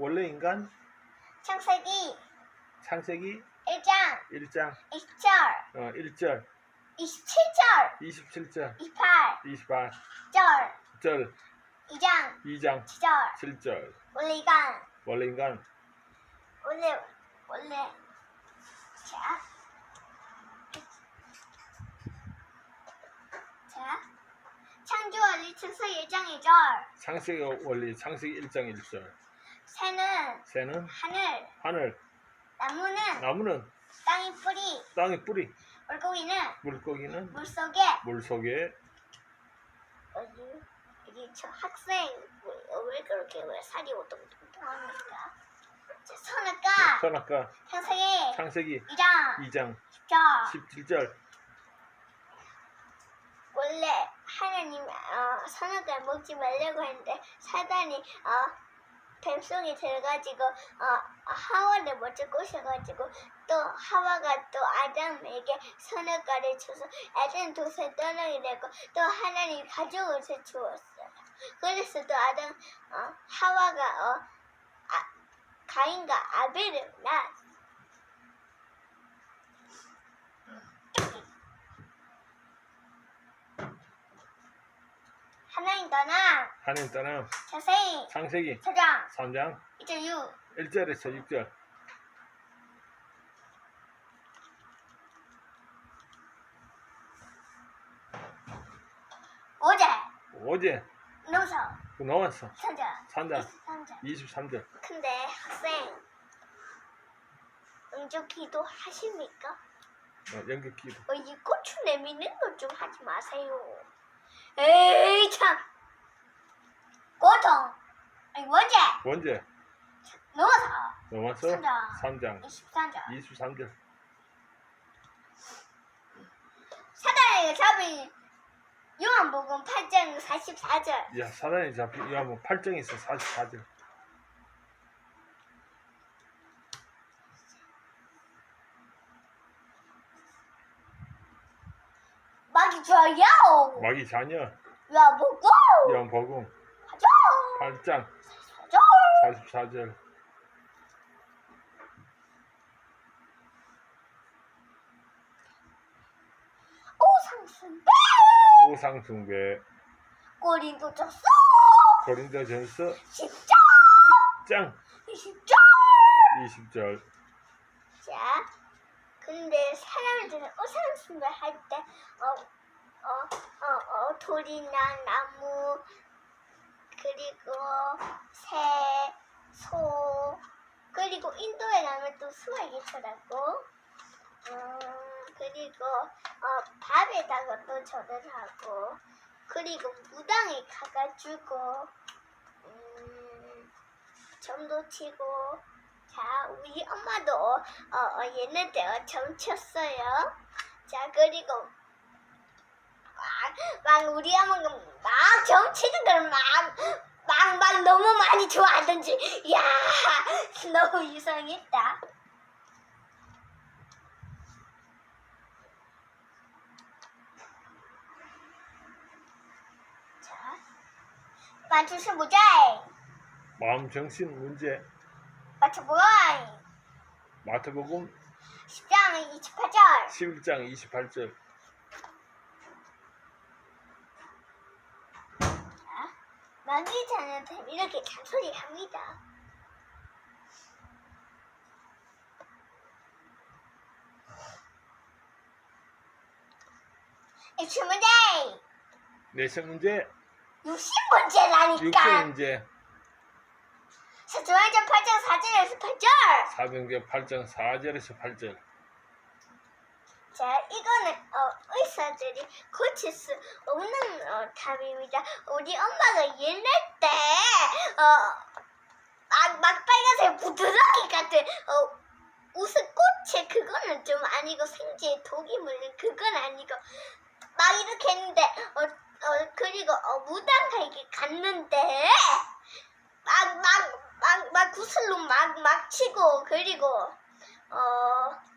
원래 인간? 창세기 창세기 1장 1장. 20절 어, 1절. 27절 27절. 28절 28 절 2장 2장. 7절 7절. 원래 인간. 원래 인간. 원래 원래. 자. 자. 창조 원리 창세기 1장 2절. 창세기 원리 창세기 1장 1절 새는 새는 하늘 하늘. 나무는 나무는 땅의 뿌리 땅의 뿌리. 물고기는 물고기는 물속에. 물 속에. 여기 여기 저 학생 왜, 왜 그렇게 왜 살이 오동통통합니까? 자, 선악과. 선악과. 창세기 창세기 2장 2장 10절. 17절. 원래 하나님 어, 선악과를 먹지 말려고 했는데 사단이 어, 뱀속에 들어가지고 어, 하와를 먼저 꼬셔가지고 또 하와가 또 아담에게 선악과를 줘서 아담 도세 떠나게 되고 또 하나님 가족을 주었어요. 그래서 또 아담 어, 하와가 어, 아, 가인과 아벨을 낳았어요. 하나님 떠나 하나님 떠나? 자세히 창세기. 사장 3장. 이제 6 1절에서 6절. 어제. 어제. 농서. 그 나왔어 산자 3장 산자 23절. 근데 학생 응조기도 하십니까? 어, 연극 기도. 어, 이 고추 내미는 것좀 하지 마세요. 에이 참 고통 아니 원제. 원제. 넘어서. 넘었어 3장. 3장. 23절 23절 사단에게 잡은 요한복음 8장 44절. 야 사단이 잡히 이거 한번 8장에 있어 44절. 마귀 좋아요 마귀 자녀. 야 먹고 요한복음 8장. 가자 44절. 오상순배! 오상숭배. 꼬리도 졌어 고린도 전서 10장! 10장. 20장 20절. 자, 근데 사람들은 오상순배 할때 어, 어, 어, 어, 돌이나 나무 그리고 새, 소 그리고 인도에 가면 또 수가 있더라고. 음, 그리고 어, 밥에다가 또 절을 하고 그리고 무당에 가가지고 음, 점도 치고 자, 우리 엄마도 어, 어, 얘네들 어, 점 쳤어요. 자, 그리고 막, 막 우리 엄마가 막점 치는 걸 막, 막, 막 너무 많이 좋아하던지, 이야, 너무 이상했다. 자, 맞추셔보자. 마음 정신 문제 맞춰보자. 마태복음 10장 28절. 11장 28절 마귀 자녀들 이렇게 잔소리 합니다. It's 문제 내세 문제 60문제라니까. 육세 문제 사도행전 8장 4절에서 8절. 사병대 8장 4절에서 8절 자, 이거는 어, 의사들이 고칠 수 없는 어, 답입니다. 우리 엄마가 옛날 때 어, 막, 막 빨간색 부드러기 같은 어, 우스꽃에 그거는 좀 아니고 생지에 독이 물린 그건 아니고 막 이렇게 했는데 어, 어 그리고 어, 무당에게 갔는데 막 막 막 막 구슬로 막 막 치고 그리고 어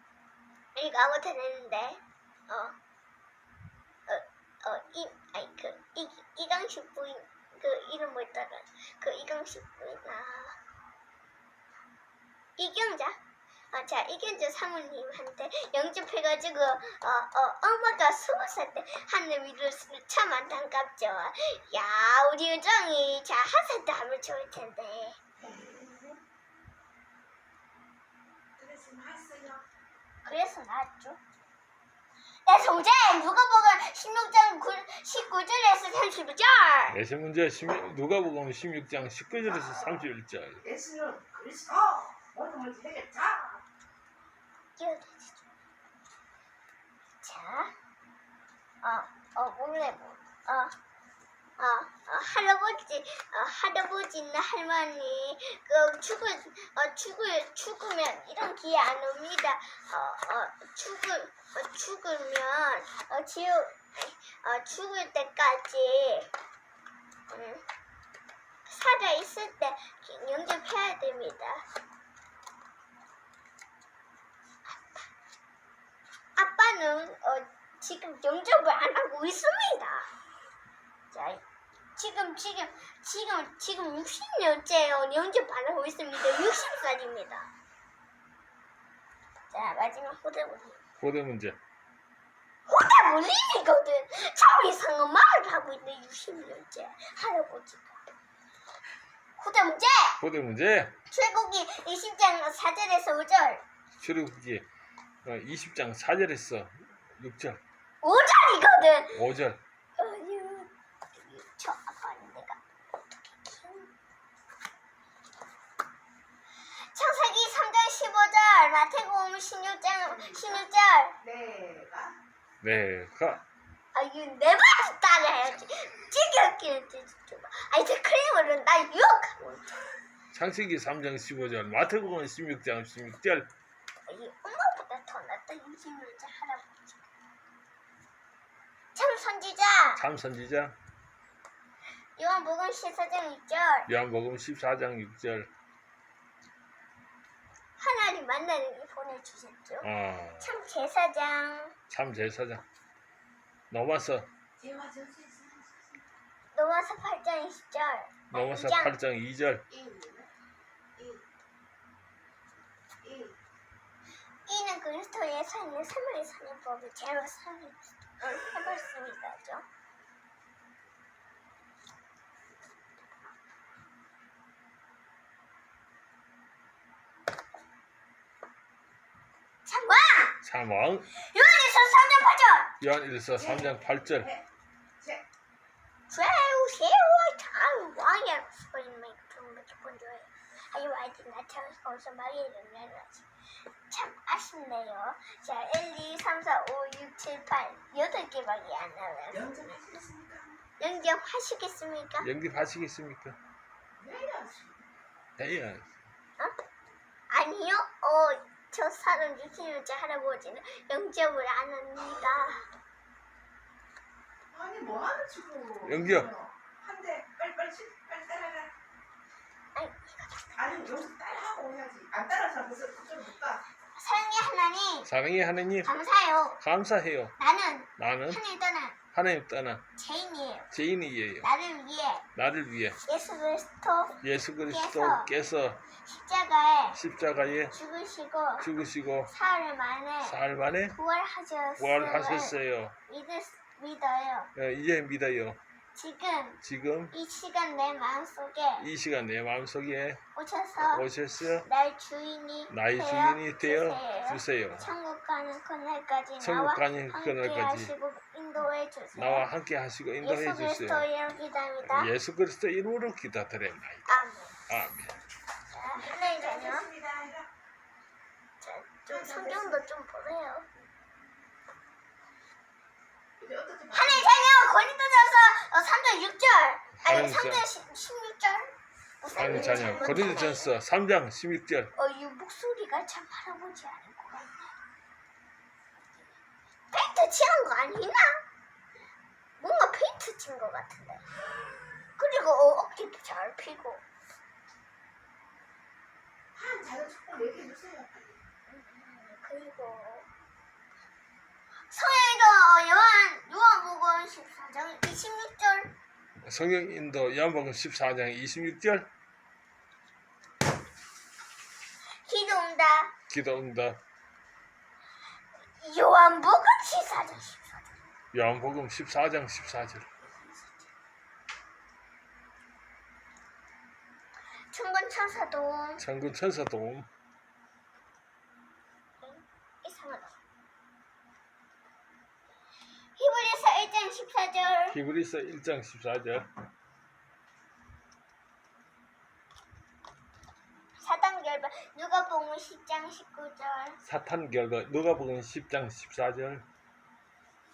이거 아무튼 했는데 어, 어 어 이 아니 그 이 이강식 부인 그 이름 뭐였더라 그 이강식 부인 아 이경자. 아, 자, 이경자 사모님한테 영접해가지고, 어, 어, 엄마가 스무 살 때 하늘 위로 참 안타깝죠. 야, 우리 우정이, 자, 한살때 하면 좋을 텐데. 그래서 맛있어요. 그래서 나왔죠. 내 성재, 누가 보건 16장 19절에서 32절. 내신 문제 16, 누가 보면 16장 19절에서 31절. 예수는 그리스도 모든 것을 해결자. 끼어들죠. 자, 어, 어, 몰래 뭐, 어, 할아버지, 어, 할아버지나 할머니, 그 죽을, 어, 죽을, 죽으면 이런 기회 안 옵니다. 어, 어, 죽을, 어, 죽으면, 어, 지옥, 어, 죽을 때까지, 음, 살아 있을 때 영접해야 됩니다. 아빠는 어, 지금 영접을 안 하고 있습니다. 자, 지금 지금 지금 지금 60년째요. 영접 안 하고 있습니다. 60살입니다. 자, 마지막 호대문이. 고대 문제. 호대문이거든. 참 이상한 말을 하고 있네. 60년째 할아버지가. 호대 문제. 고대 문제. 출국이 20장 4절에서 5절. 출애굽기 어, 20장 4절에서 6절, 5절이거든. 5절. 어휴, 저 아빠는 내가 어떻게 키운? 창세기 3장 15절, 마태복음 16장 16절. 내가 네, 가. 아유, 내 말을 따라해야지. 지겹기는 좀. 아, 이제 크림으로 나 유혹하고 있어. 창세기 3장 15절, 마태복음 16장 16절. 이 엄마보다 더 낫다, 60년째 할아버지. 참 선지자. 참 선지자. 요한복음 14장 6절. 요한복음 14장 6절. 하나님 만나는 게 보내주셨죠. 아, 참 제사장. 참 제사장. 넘어서 노마서 8장 20절. 넘어서 이장. 8장 2절. 이 이, 이는 그리스도의 삶의 삶을 사는 법을 제로 사는 어, 해봤습니다죠. 3왕 요한일서 3장 8절 요한일서 3장 8절 참 아쉽네요. 자 1, 2, 3, 4, 5, 6, 7, 8 8개밖에 안 나와요 연습하셨습니까? 연기하시겠습니까? 연기하시겠습니까? 내일 네. 아니요 어 저 사람 60년째 할아버지는 영접을 안 합니다 아니 뭐 하는 치고? 연기요. 한대 빨리 빨리 치 빨리 따라가. 아니 아니 여기서 따라하고 해야지. 안 따라서 그래서 그쪽 못 가. 사랑의 하나님 사랑의 하느님, 감사해요 감사해요. 나는 나는 하늘 떠난 하나님 떠난 죄인이에요 죄인이에요. 나를 위해 나를 위해 예수 그리스도 예수 그리스도께서 십자가에 십자가에 죽으시고 죽으시고 사흘 만에 사흘 만에 부활하셨음을 부활하셨어요. 믿을, 믿어요. 어, 이제 믿어요. 지금 지금 이 시간 내 마음속에 이 시간 내 마음속에 오셔서 오셔서 날 주인이 나의 되어 주인이 되어 주세요. 주세요. 천국 가는 그날까지 천국 나와 가는 함께 그날까지 하시고 인도해 주세요. 나와 함께 하시고 인도해 예수 그리스도 주세요. 이름 기도합니다. 예수 그리스도 이름으로 기도드립니다. 아멘. 아멘. 자. 해라. 자, 좀 성경도 좀 보세요. 어떻게 봐? 하나님은요. 고린도전서 3장 6절 아니 하나님 3장 16절. 하나님 자녀 고린도전서 3장 16절 어, 이 목소리가 참 할아버지 아닌 것 같네. 페인트 칠한 거 아니나? 뭔가 페인트 친것 같은데. 그리고 어, 어깨도 잘 피고. 한 자료 조금 얘기해 주세요. 음, 그리고 성경도 요한 요한복음 14장 26절 성경 인도 요한복음 14장 26절 기도 기도한다. 기도한다. 요한복음 14장 14절. 요한복음 14장 14절. 천군 천사도 천군 천사도 이상하다. 히브리서 1장 14절. 히브리서 1장 14절. 사단 결박 누가 보면 10장 19절. 사탄 결과 누가복음 10장 14절.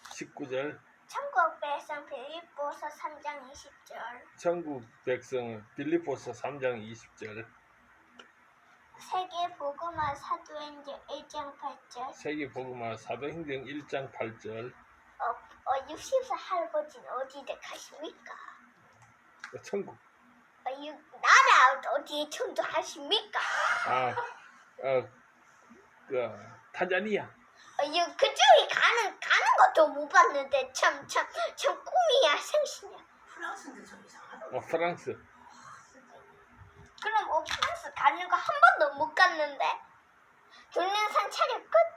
19절. 천국 백성 빌립보서 3장 20절. 천국 백성은 빌립보서 3장 20절. 세계 복음화 사도행전 1장 8절. 세계 복음화 사도행전 1장 8절. 어, 어 60세 할아버지는 어디에 가십니까? 천국 어, 유, 나라 어디에 전도하십니까? 아, 어, 그 타자니아. 어, 유, 그쪽에 가는 가는 것도 못 봤는데 참 참 참 꿈이야 생신이야. 프랑스인데 좀 이상하다. 어, 프랑스. 그럼 어, 프랑스 가는 거 한 번도 못 갔는데. 동영상 촬영 끝.